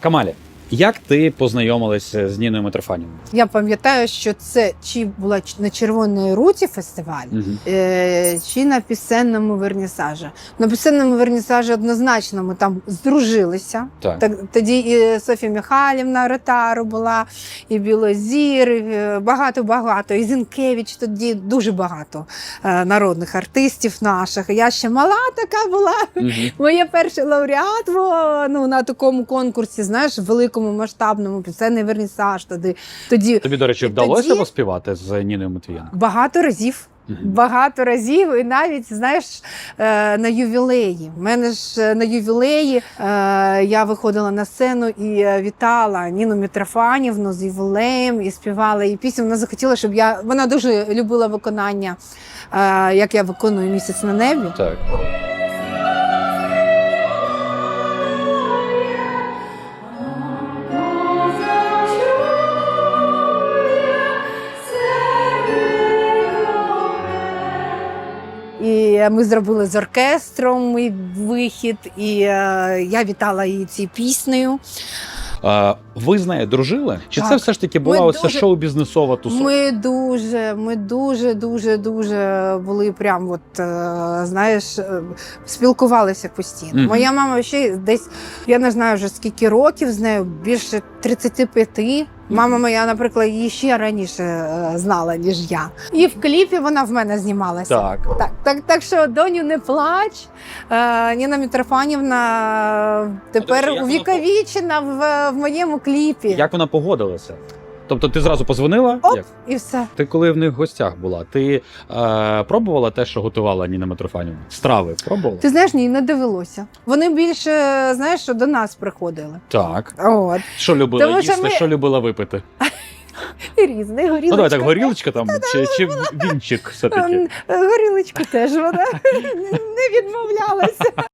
Камалі, як ти познайомилася з Ніною Митрофанівною? Я пам'ятаю, що це чи була на Червоній руті фестиваль, Мгм. е, чи на пісенному вернісажі. На пісенному вернісажі однозначно ми там здружилися. Так. Так, тоді і Софія Михайлівна Ротару була, і Білозір, і е, багато-багато. І Зінкевич тоді дуже багато е, народних артистів наших. Я ще мала така була. Мгм. Моє перше лауреатство ну, на такому конкурсі, знаєш, великому масштабному пісенний вернісаж. Тоді, тоді Тобі, до речі, вдалося тоді- поспівати з Ніною Матвієнко? багато разів. Багато разів, і навіть знаєш е, на ювілеї. У мене ж е, на ювілеї е, я виходила на сцену і вітала Ніну Митрофанівну з ювілеєм і співала її пісню. Вона захотіла, щоб я вона дуже любила виконання, як я виконую місяць на небі. Так. Ми зробили з оркестром мій вихід, і е, я вітала її цією піснею. А, ви з нею дружили? Чи це все ж таки була Ми оця дуже- шоу-бізнесова тусовка? Ми дуже, ми дуже, дуже, дуже були прям, от е, знаєш, е, спілкувалися постійно. Мгм. Моя мама ще десь, я не знаю вже скільки років з нею, більше 35. Мама моя, наприклад, її ще раніше е, знала, ніж я. І в кліпі вона в мене знімалася. Так. Так, так, так що доню не плач. Е, Ніна Мітрофанівна тепер як увіковічена в, в моєму кліпі. Як вона погодилася? Тобто ти зразу позвонила? Оп. Як? І все. Ти коли в них в гостях була, ти е, пробувала те, що готувала Ніна Митрофанівна? Страви пробувала? Ти знаєш, ні, не довелося. Вони більше, знаєш, що до нас приходили. Так. От. Що любила Тому що їсти, ми- що любила випити? І різний горілочка. Ну давай так, горілочка там чи, чи вінчик все-таки. Ем, Горілочку теж вона не відмовлялася.